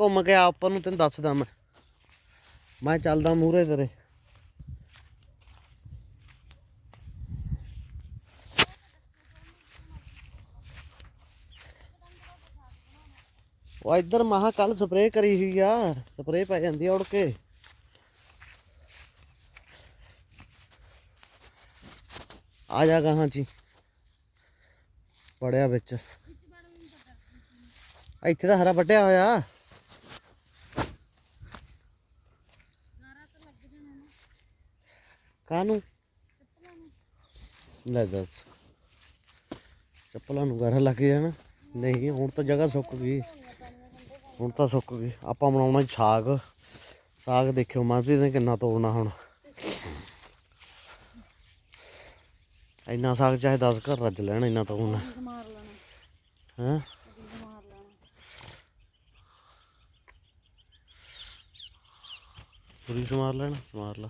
ਘੁੰਮ ਕੇ ਆ ਉੱਪਰ ਨੂੰ ਤੈਨੂੰ ਦੱਸਦਾ ਮੈਂ। ਮੈਂ ਚੱਲਦਾ ਮੂਹਰੇ ਤੇਰੇ। ਉਹ ਇੱਧਰ ਮਹਾ ਕੱਲ ਸਪਰੇਅ ਕਰੀ ਹੋਈ ਆ, ਸਪਰੇਅ ਪੈ ਜਾਂਦੀ ਆ ਉੜ ਕੇ। ਆ ਜਾ ਗਾਹਾਂ ਜੀ। ਪੜਿਆ ਵਿੱਚ। ਇੱਥੇ ਤਾਂ ਹਰਾ ਵੱਟਿਆ ਹੋਇਆ। ਕਾਨੂੰ ਲੈ ਦੱਸ। ਚੱਪਲਾਂ ਨੂੰ ਗਾਰਾ ਲੱਗ ਜਾਣਾ ਨਹੀਂ ਹੁਣ ਤਾਂ ਜਗ੍ਹਾ ਸੁੱਕ ਗਈ। ਹੁਣ ਤਾਂ ਸੁੱਕ ਗਈ। ਆਪਾਂ ਬਣਾਉਣਾ ਸਾਗ ਸਾਗ ਦੇਖਿਓ ਮਨਪ੍ਰੀਤ ਨੇ ਕਿੰਨਾ ਤੋੜਨਾ ਹੁਣ। ਇੰਨਾ ਸਾਗ ਚਾਹੇ 10 ਘਰ ਰੱਜ ਲੈਣ ਇੰਨਾ ਤੋੜਨਾ। ਮਾਰ ਲੈਣਾ। ਹੈ? ਮਾਰ ਲੈਣਾ। ਪੂਰੀ ਸਮਾਰ ਲੈਣਾ? ਸਮਾਰ ਲਾ।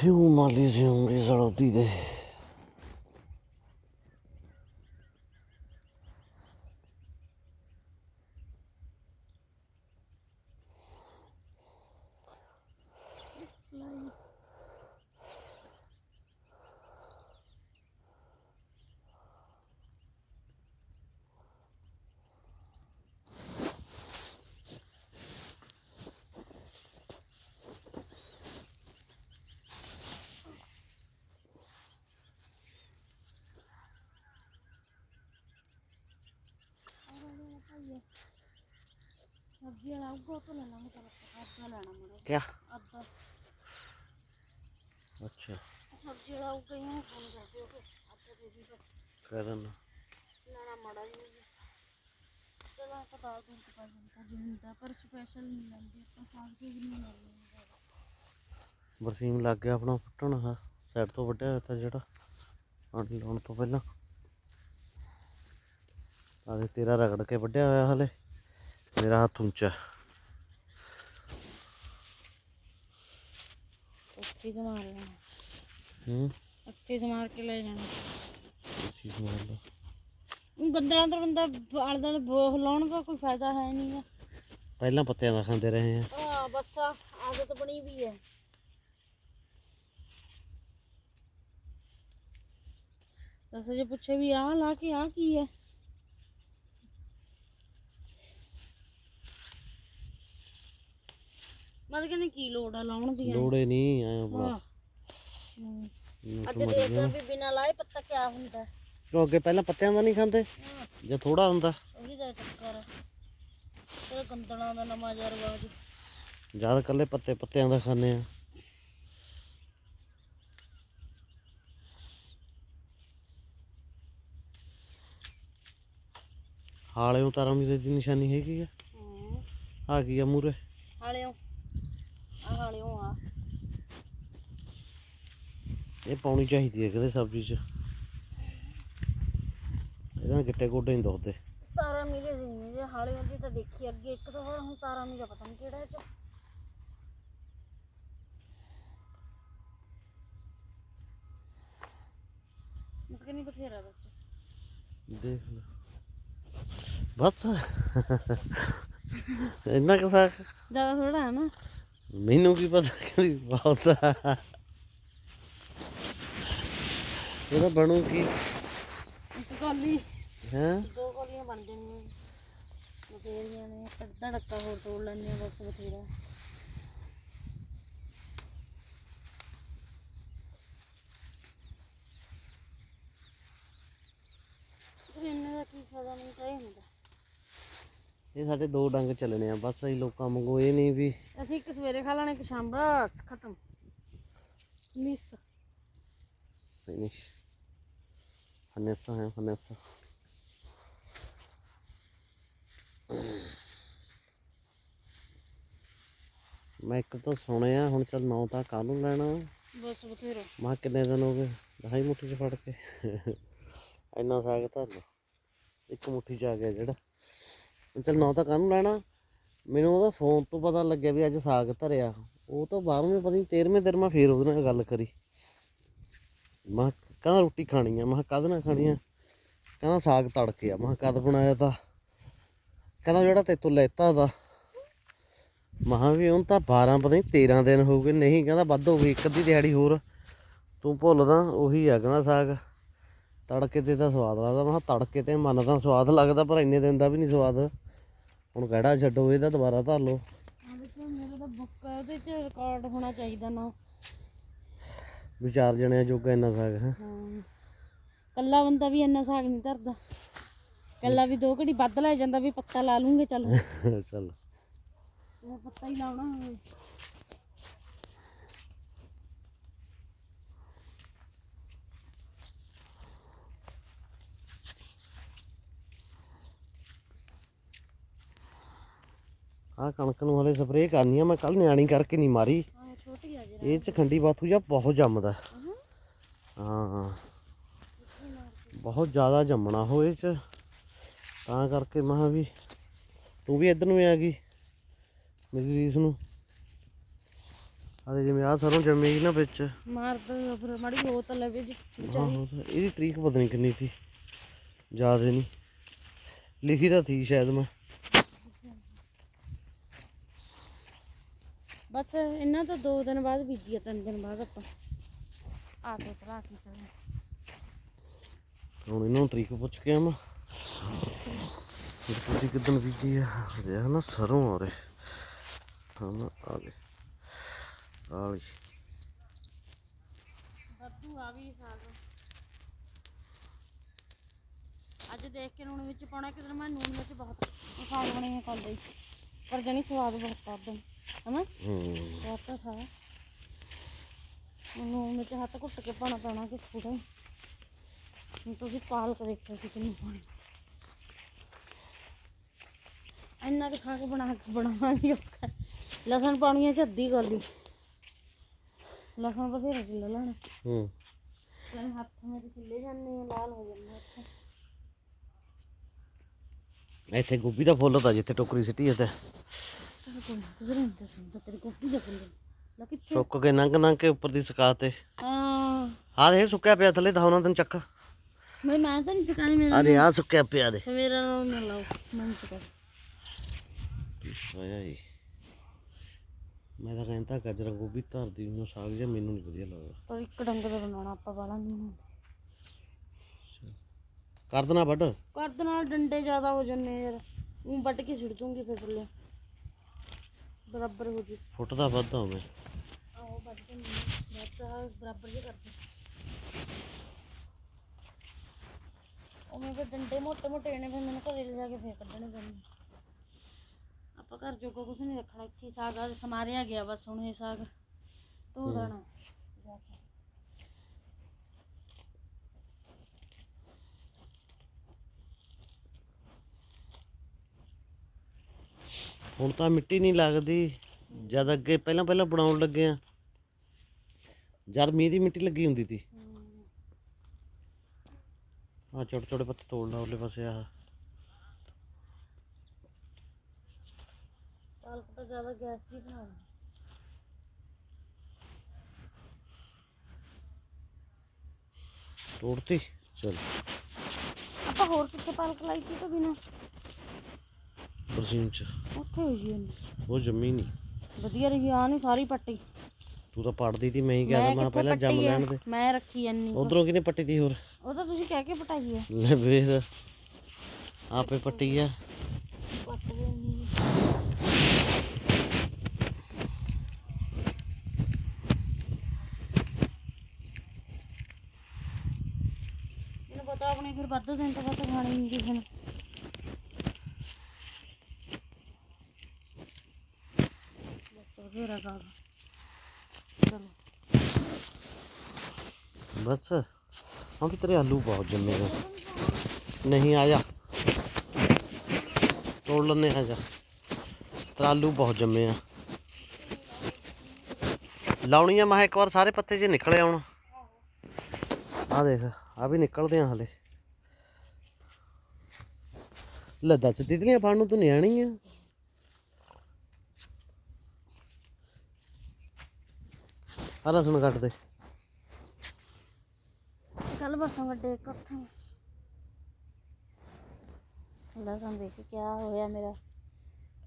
maldición, maldición, que se lo. ਦੇ ਸਬਜ਼ੀ ਤੋਂ ਲੈ ਲਾਂਗੇ ਚਲ ਅੱਧਾ ਲੈਣਾ ਮੜਾ ਕਿਆ ਅੱਧਾ ਅੱਛਾ ਸਬਜ਼ੀ ਵਾਲਾ ਉਗੋ ਹੀ ਨੂੰ ਫੋਨ ਕਰਦੇ ਹੋ ਅੱਧਾ ਦੇ ਦੀ ਕਹਿ ਦਿੰਦਾ ਲੈਣਾ ਮੜਾ ਹੀ ਚਲੋ ਆਪਾਂ ਦਾਲ ਦੂਲ ਪਾ ਜਾਂਦਾ ਜਿੰਦਾ ਪਰ ਸਪੈਸ਼ਲ ਨਹੀਂ ਲੈਂਦੇ ਆਪਾਂ ਸਾਗ ਕੇ ਵੀ ਨਹੀਂ ਲੈਂਦੇ ਬਰਸੀਮ ਲੱਗ ਗਿਆ ਆਪਣਾ ਫੁੱਟਣ ਆ ਸਾਈਡ ਤੋਂ ਵੱਢਿਆ ਹੋਇਆ ਤਾਂ ਜਿਹੜਾ ਪਾਣੀ ਲਾਉਣ ਤੋਂ ਪਹਿਲਾਂ। ਆਦੇ ਤੇਰਾ ਰਗੜ ਕੇ ਵੱਢਿਆ ਹੋਇਆ ਹਲੇ। ਮੇਰਾ ਹੱਥ ਉੱਚਾ ਉੱਥੇ ਸਮਾਰ ਲੈਣਾ ਹੂੰ ਉੱਥੇ ਸਮਾਰ ਕੇ ਲੈ ਜਾਣਾ ਚੀਜ਼ ਮਾਰ ਲਾ ਗੰਦਲਾਂ ਤੋਂ ਬੰਦਾ ਆਲੇ ਦੁਆਲੇ ਬੋਹ ਲਾਉਣ ਦਾ ਕੋਈ ਫਾਇਦਾ ਹੈ ਨਹੀਂ ਆ ਪਹਿਲਾਂ ਪੱਤਿਆਂ ਦਾ ਖਾਂਦੇ ਰਹੇ ਆ ਬਸ ਆਦਤ ਬਣੀ ਵੀ ਹੈ ਦੱਸ ਜੇ ਪੁੱਛੇ ਵੀ ਆ ਲਾ ਕੇ ਆ ਕੀ ਹੈ ਮਤਲਬ ਕਹਿੰਦੇ ਕੀ ਲੋੜ ਆ ਲਾਉਣ ਦੀ ਲੋੜੇ ਨਹੀਂ ਆਇਆ ਬੜਾ ਅੱਜ ਦੇਖਦਾ ਵੀ ਬਿਨਾਂ ਲਾਏ ਪੱਤਾ ਕਿਆ ਹੁੰਦਾ? ਕਿਉਂ ਅੱਗੇ ਪਹਿਲਾਂ ਪੱਤਿਆਂ ਦਾ ਨਹੀਂ ਖਾਂਦੇ? ਜੇ ਥੋੜਾ ਹੁੰਦਾ। ਉਹੀ ਦਾ ਚੱਕਰ ਆ। ਤੇਰਾ ਗੰਦਲਾਂ ਦਾ ਨਵਾਂ ਜਿਹਾ ਰਿਵਾਜ। ਜਦ ਕੱਲੇ ਪੱਤੇ ਪੱਤਿਆਂ ਦਾ ਖਾਂਦੇ ਆ। ਹਾਲੇ ਉਤਾਰਾਂ ਦੀ ਨਿਸ਼ਾਨੀ ਹੈਗੀ ਆ। ਹੂੰ। ਆ ਕੀ ਆ ਮੂਰੇ ਹਾਲਿਓ। ਆ ਹਾਲਿਓ ਆ। ਇਹ ਪਾਉਣੀ ਚਾਹੀਦੀ ਹੈ ਕਿਤੇ ਸਬਜ਼ੀ 'ਚ। ਇਹਦਾ ਨਾਲ ਗਿੱਟੇ ਗੋਡੇ ਨਹੀਂ ਦੁਖਦੇ। ਤਾਰਾ ਮੀਰੇ ਦੀ ਨਹੀਂ ਜੇ ਹਾਲਿਓ ਦੀ ਤਾਂ ਦੇਖੀ ਅੱਗੇ ਇੱਕ ਤਾਂ ਹੋਰ ਹੁਣ ਤਾਰਾ ਮੀਰਾ ਪਤਾ ਨਹੀਂ ਕਿਹੜਾ ਇਹ ਚ। ਮੁੱਕ ਨਹੀਂ ਬਥੇਰਾ ਬਸ ਦੇਖ ਲੈ। ਬਸ। ਇੰਨਾ ਕੁ ਸਾਕ। ਜ਼ਿਆਦਾ ਥੋੜਾ ਹੈ ਨਾ। ਮੈਨੂੰ ਕੀ ਪਤਾ ਕਿ ਬਹੁਤ ਇਹਦਾ ਬਣੂ ਕੀ? ਇੱਕ ਕੋਲੀ ਹੈ? ਦੋ ਕੋਲੀਆਂ ਬਣ ਜਾਣੀਆਂ। ਬਥੇਰੀਆਂ ਨੇ। ਅੱਧਾ ਡੱਕਾ ਹੋਰ ਤੋੜ ਲੈਂਦੇ ਆ ਬਸ ਬਥੇਰਾ। ਇੰਨੇ ਦਾ ਕੀ ਫਾਇਦਾ ਮੈਨੂੰ ਤਾਂ ਇਹ ਹੁੰਦਾ। ਇਹ ਸਾਡੇ ਦੋ ਡੰਗ ਚੱਲਣੇ ਆ ਬਸ ਅਸੀਂ ਲੋਕਾਂ ਵਾਂਗੂ ਇਹ ਨਹੀਂ ਵੀ ਅਸੀਂ ਇੱਕ ਸਵੇਰੇ ਖਾ ਲੈਣਾ ਇੱਕ ਸ਼ਾਮ ਬਸ ਖਤਮ। ਮਿਸ ਫਿਨਿਸ਼ ਫਨੇਸਾ ਹੈ ਫਨੇਸਾ। ਮੈਂ ਇੱਕ ਤਾਂ ਸੁਣਿਆ ਹੁਣ ਚੱਲ ਨੌ ਤਾਂ ਕਾਹਨੂੰ ਲੈਣਾ। ਬਸ ਬਥੇਰਾ। ਮਾ ਕਿੰਨੇ ਦਿਨ ਹੋ ਗਏ? ਦਹਾਈ ਮੁੱਠੀ ਚ ਫੜ ਕੇ। ਇੰਨਾ ਸਾਗ ਧਰ ਇੱਕ ਮੁੱਠੀ ਚ ਆ ਗਿਆ ਜਿਹੜਾ। ਚੱਲ ਨੌ ਤਾਂ ਕਾਹਨੂੰ ਲੈਣਾ। ਮੈਨੂੰ ਉਹਦਾ ਫੋਨ ਤੋਂ ਪਤਾ ਲੱਗਿਆ ਵੀ ਅੱਜ ਸਾਗ ਧਰਿਆ। ਉਹ ਤਾਂ 12ਵੇਂ ਪਤਾ ਨਹੀਂ 13ਵੇਂ ਦਿਨ ਮੈਂ ਫੇਰ ਉਹਦੇ ਨਾਲ ਗੱਲ ਕਰੀ। ਮੈਂ ਕਿਹਾ, ਕਹਿੰਦਾ ਰੋਟੀ ਖਾਣੀ ਆ? ਮੈਂ ਕਿਹਾ ਕਦ ਨਾ ਖਾਣੀ ਆ? ਕਹਿੰਦਾ, ਸਾਗ ਤੜਕੇ ਆ। ਮੈਂ ਕਿਹਾ, ਕਦ ਬਣਾਇਆ ਤਾਂ? ਕਹਿੰਦਾ, ਜਿਹੜਾ ਤੇਤੋਂ ਲੈਤਾ ਦਾ ਮਹਾ ਵੀ ਹੁਣ ਤਾਂ 12 ਪਤਾ ਨਹੀਂ 13 ਦਿਨ ਹੋ ਗਏ। ਨਹੀਂ, ਕਹਿੰਦਾ, ਵੱਧ ਹੋ ਗਈ, ਇੱਕ ਅੱਧੀ ਦਿਹਾੜੀ ਹੋਰ। ਤੂੰ ਭੁੱਲਦਾ ਉਹੀ ਆ, ਕਹਿੰਦਾ, ਸਾਗ ਤੜਕੇ ਤੇ ਤਾਂ ਸਵਾਦ ਲੱਗਦਾ। ਮੈਂ ਕਿਹਾ ਤੜਕੇ ਤੇ ਮੰਨਦਾ ਸਵਾਦ ਲੱਗਦਾ ਪਰ ਇੰਨੇ ਦਿਨ ਦਾ ਵੀ ਨਹੀਂ ਸਵਾਦ। ਹੁਣ ਕਿਹੜਾ ਛੱਡੋ ਇਹਦਾ ਦੁਬਾਰਾ ਧਰ ਲਓ। ਆ ਦੇਖੋ ਮੇਰਾ ਤਾਂ ਬੁੱਕ ਹੈ ਉਹਦੇ 'ਚ ਰਿਕਾਰਡ ਹੋਣਾ ਚਾਹੀਦਾ ਨਾ। ਵੀ ਚਾਰ ਜਣਿਆਂ ਜੋਗਾ ਇੰਨਾ ਸਾਗ ਹੈ? ਹਾਂ। ਕੱਲਾ ਬੰਦਾ ਵੀ ਇੰਨਾ ਸਾਗ ਨਹੀਂ ਧਰਦਾ। ਕੱਲਾ ਵੀ ਦੋ ਘੜੀ ਵੱਧ ਲੈ ਜਾਂਦਾ ਵੀ ਪੱਤਾ ਲਾ ਲੂੰਗੇ ਚੱਲ। ਚੱਲ। ਪੱਤਾ ਹੀ ਲਾਉਣਾ। ਆਹ ਕਣਕ ਨੂੰ ਹਲੇ ਸਪਰੇਅ ਕਰਨੀ ਆ ਮੈਂ ਕੱਲ ਨਿਆਣੀ ਕਰਕੇ ਨਹੀਂ ਮਾਰੀ। ਆਹ ਛੋਟੀ ਆ ਜਰਾ ਇਹ ਚ ਖੰਡੀ ਬਾਥੂ ਜਾਂ ਬਹੁਤ ਜੰਮਦਾ। ਹਾਂ। ਬਹੁਤ ਜ਼ਿਆਦਾ ਜੰਮਣਾ ਹੋ ਇਹ ਚ। ਤਾਂ ਕਰਕੇ ਮੈਂ ਕਿਹਾ ਵੀ ਤੂੰ ਵੀ ਇੱਧਰ ਨੂੰ ਆ ਗਈ ਮੇਰੀ ਰੀਸ ਨੂੰ। ਆਦੇ ਜਿਵੇਂ ਆਹ ਸਰੋਂ ਜੰਮੇਗੀ ਨਾ ਵਿੱਚ। ਮਾਰ ਫਿਰ ਮਾੜੀ ਹੋ ਤਾਂ ਲਵੇ ਜੀ ਇਹਦੀ ਤਰੀਕ ਪਤਾ ਨਹੀਂ ਕਿੰਨੀ ਸੀ। ਯਾਦ ਨਹੀਂ। ਲਿਖੀ ਤਾਂ ਥੀ ਸ਼ਾਇਦ ਮੈਂ। ਬਸ ਇਹਨਾਂ ਤੋਂ ਦੋ ਦਿਨ ਬਾਅਦ ਬੀਜੀ ਆ ਤਿੰਨ ਦਿਨ ਬਾਅਦ ਆਪਾਂ। ਆ ਕੇ ਤਰਾ ਕੇ ਚੱਲ ਹੁਣ ਇਹਨਾਂ ਨੂੰ ਤਰੀਕ ਪੁੱਛ ਕੇ ਆਵਾਂ। ਫਿਰ ਤੁਸੀਂ ਕਿਦਨ ਬੀਜੀ ਆ? ਦੇਖ ਨਾ ਸਰੋਂ ਆ ਰੇ ਹਾਂ ਨਾ ਆ ਗਏ। ਆਲੀ ਬੱਦੂ ਆ ਵੀ ਸਾਗ ਅੱਜ ਦੇਖ ਕੇ ਲੂਣ ਵਿੱਚ ਪਾਉਣਾ ਕਿ ਮੈਂ ਨੂਨ ਵਿੱਚ ਬਹੁਤ ਸਾਗ ਬਣੇ ਖਾਂਦੇ। ਪਰ ਜਣੀ ਸਵਾਦ ਬਹੁਤ ਉਦੋਂ। ਹਨਾ? ਹੂੰ। ਬਹੁਤ ਤਾਂ ਥਾ ਨੂਨ ਵਿੱਚ ਹੱਥ ਘੁੱਟ ਕੇ ਪਾਣਾ ਪੈਣਾ ਕਿ ਥੋੜਾ ਹੁਣ ਤੁਸੀਂ ਪਾਲਕ ਦੇਖੋ ਕਿ ਕਿੰਨੀ ਪਾਣੀ ਇੰਨਾ ਕੁ ਖਾ ਕੇ ਬਣਾ ਕੇ ਬਣਾਉਣਾ ਵੀ ਔਖਾ। ਹੈ। ਲਸਣ ਪਾਉਣੀਆਂ ਚ ਅੱਧੀ ਗੋਲੀ ਲਸਣ ਬਥੇਰਾ ਕਿਲੋ ਲੈਣਾ। ਹੂੰ। ਮੈਂ ਹੱਥ ਮੇਰੇ ਛਿੱਲੇ ਜਾਂਦੇ ਆ ਲਾਲ ਹੋ ਜਾਂਦੇ ਹੱਥ ਇੱਥੇ। ਗੋਭੀ ਦਾ ਫੁੱਲ ਤਾਂ ਜਿੱਥੇ ਟੋਕਰੀ ਸਿੱਟੀ ਹੈ ਤੇ। ਸੁੱਕ ਕੇ ਨੰਗ ਨੰਗ ਕੇ ਉੱਪਰ ਦੀ ਸੁਕਾ ਤੇ। ਹਾਂ। ਆਹ ਇਹ ਸੁੱਕਿਆ ਪਿਆ ਥੱਲੇ ਤਾਂ ਉਹਨਾਂ ਤੈਨੂੰ ਚੱਕ। ਮੈਂ ਮੈਂ ਤਾਂ ਨਹੀਂ ਸਿਕਾਣੀ ਮੇਰਾ ਅਰੇ ਆ ਸੁੱਕਿਆ ਪਿਆ ਦੇ ਮੇਰਾ ਨਾਮ ਨਾ ਲਾਓ ਮੈਂ ਸਿਕਾ ਆਇਆ ਜੀ ਮੈਂ ਤਾਂ ਕਹਿੰਦਾ ਗਾਜਰਾਂ ਗੋਭੀ ਧਰਦੀ ਨੂੰ ਸਾਗ ਜਿਹਾ ਮੈਨੂੰ ਨਹੀਂ ਵਧੀਆ ਲੱਗਦਾ। ਪਰ ਇੱਕ ਡੰਗ ਦਾ ਬਣਾਉਣਾ ਆਪਾਂ ਵਾਲਾ ਨਹੀਂ ਕਰ ਦੇਣਾ ਵੱਡ ਕਰਦ ਨਾਲ ਡੰਡੇ ਜ਼ਿਆਦਾ ਹੋ ਜੰਨੇ ਯਾਰ। ਉਹ ਵੱਟ ਕੇ ਛਿੜ ਦੂੰਗੀ ਫਿਰ ਥੱਲੇ। ਬਰਾਬਰ ਹੋ ਜੀ ਫੁੱਟ ਦਾ ਵੱਧ ਹੋਵੇ। ਆਹੋ ਵੱਟ ਕੇ ਬੱਚਾ ਬਰਾਬਰ ਜੇ ਕਰਦੇ। ਉਹਨੇ ਫਿਰ ਡੰਡੇ ਮੋਟੇ ਮੋਟੇ ਨੇ ਫਿਰ ਮੈਨੂੰ ਘਰੇ ਲਿਜਾ ਕੇ ਫੇਰ ਕੱਢਣੇ ਪੈਣੇ। ਆਪਾਂ ਘਰ ਜੋਗਾ ਕੁਝ ਨਹੀਂ ਰੱਖਣਾ ਇੱਥੇ ਸਾਗ ਸਮਾਰਿਆ ਗਿਆ ਬਸ ਹੁਣ ਇਹ ਸਾਗ ਧੋ ਦੇਣਾ। ਜਾ ਕੇ। ਹੁਣ ਤਾਂ ਮਿੱਟੀ ਨਹੀਂ ਲੱਗਦੀ। ਜਦ ਅੱਗੇ ਪਹਿਲਾਂ ਪਹਿਲਾਂ ਬਣਾਉਣ ਲੱਗੇ ਆ। ਜਦ ਮੀਂਹ ਦੀ ਮਿੱਟੀ ਲੱਗੀ ਹੁੰਦੀ ਸੀ। ਆ ਛੋਟੇ ਛੋਟੇ ਪੱਤੇ ਤੋੜ ਲਾ ਉਹਲੇ ਪਾਸੇ ਆ ਪਾਲਕ ਤਾਂ ਜ਼ਿਆਦਾ ਗੈਸ ਦੀ ਬਣਾ ਲਈ ਤੋੜਤੀ? ਚਲ। ਆਪਾਂ ਹੋਰ ਕਿੱਥੇ ਪਾਲਕ ਲਾਈ ਸੀ ਤੋਂ ਬਿਨਾ? ਬਰਸੀਨ ਚ। ਉੱਥੇ ਹੋਈ ਜੀ ਉਹਨੇ ਉਹ ਜੰਮੀ ਨਹੀਂ ਵਧੀਆ ਰਹੀ ਆ ਨਹੀਂ ਸਾਰੀ ਪੱਟੀ। ਤੂੰ ਤਾਂ ਪੜਦੀ ਤੀ ਮੈਂ ਹੀ ਕਹਿ ਮੈਂ ਤਾ ਮੈਂ ਕਿੱਥੇ ਪਹਿਲਾਂ ਜੰਮ ਪੱਟੀ ਆ? ਲੈਣ ਦੇ। ਮੈਂ ਰੱਖੀ ਕੁ। ਉਧਰੋਂ ਕਿਨੇ ਪੱਟੀ ਤੀ ਹੋਰ? ਉਹ ਤਾਂ ਤੁਸੀਂ ਕਹਿ ਕੇ ਪਟਾਈ ਆ। ਲੈ ਵੇਖ ਆਪੇ ਪੱਟੀ ਆ। ਇਹਨੂੰ ਪਤਾ ਆਪਣੇ ਫਿਰ ਵੱਧ ਦਿਨ ਤੋਂ ਵੱਧ ਖਾਣੀ ਨਹੀਂ ਕਿਸੇ ਨੇ ਬਸ ਬਥੇਰਾ ਸਾਗ ਚਲੋ। ਬਸ। ਹਾਂ, ਵੀ ਤੇਰੇ ਆਲੂ ਬਹੁਤ ਜੰਮੇ ਨੇ। ਨਹੀਂ, ਆ ਜਾ। ਤੋੜ ਲੈਨੇ ਆ ਜਾ। ਲਾਉਣੀ ਆ, ਮੈਂ ਇੱਕ ਵਾਰ ਸਾਰੇ ਪੱਤੇ ਜੇ ਨਿਕਲੇ ਆਉਣ। ਆ ਦੇਖ ਆ ਵੀ ਨਿਕਲਦੇ ਆ ਹਲੇ। ਲੱਦਾ ਚ ਤਿਤਲੀਆਂ ਫੜਨ ਨੂੰ ਤੂੰ ਨਿਆਣੀ ਆ। ਆ ਲਸਣ ਕੱਟ ਦੇ। ਕੱਲ ਬਰਸੋਂ ਵੱਡੇ ਇੱਕ ਉੱਥੇ ਲਸਣ ਦੇਖ ਕਿਆ ਹੋਇਆ ਮੇਰਾ।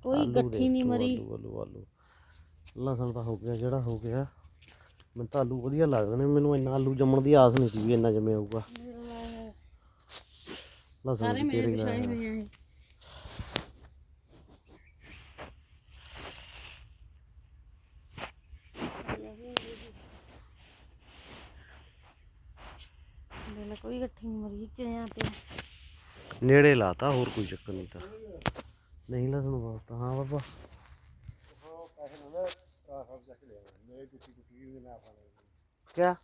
ਕੋਈ ਆਲੂ ਗੱਠੀ ਦੇਖ ਨਹੀਂ ਤੂੰ, ਮਰੀ। ਆਲੂ ਆਲੂ ਆਲੂ। ਲਸਣ ਤਾਂ ਹੋ ਗਿਆ ਜਿਹੜਾ ਹੋ ਗਿਆ। ਮੈਨੂੰ ਤਾਂ ਆਲੂ ਵਧੀਆ ਲੱਗਦੇ ਨੇ ਮੈਨੂੰ ਇੰਨਾ ਆਲੂ ਜੰਮਣ ਦੀ ਆਸ ਨਹੀਂ ਸੀ ਵੀ ਇੰਨਾ ਜੰਮਿਆ ਹੋਊਗਾ। ਲਸਣ ਸਾਰੇ ਮੇਰੇ ਵਿਛਾਏ ਹੋਏ ਆ ਇਹ। ਮੇਲਾ ਕੋਈ ਗੱਠੀ ਨਹੀਂ ਮਰੀ ਚਿਆਂ ਤੇ ਨੇੜੇ ਲਾਤਾ, ਹੋਰ ਕੋਈ ਚੱਕਰ ਨਹੀਂ ਤਾਂ। ਨਹੀਂ ਲਸਣ ਵਾਸਤਾ, ਹਾਂ ਬਾਬਾ। ਕਿਆ?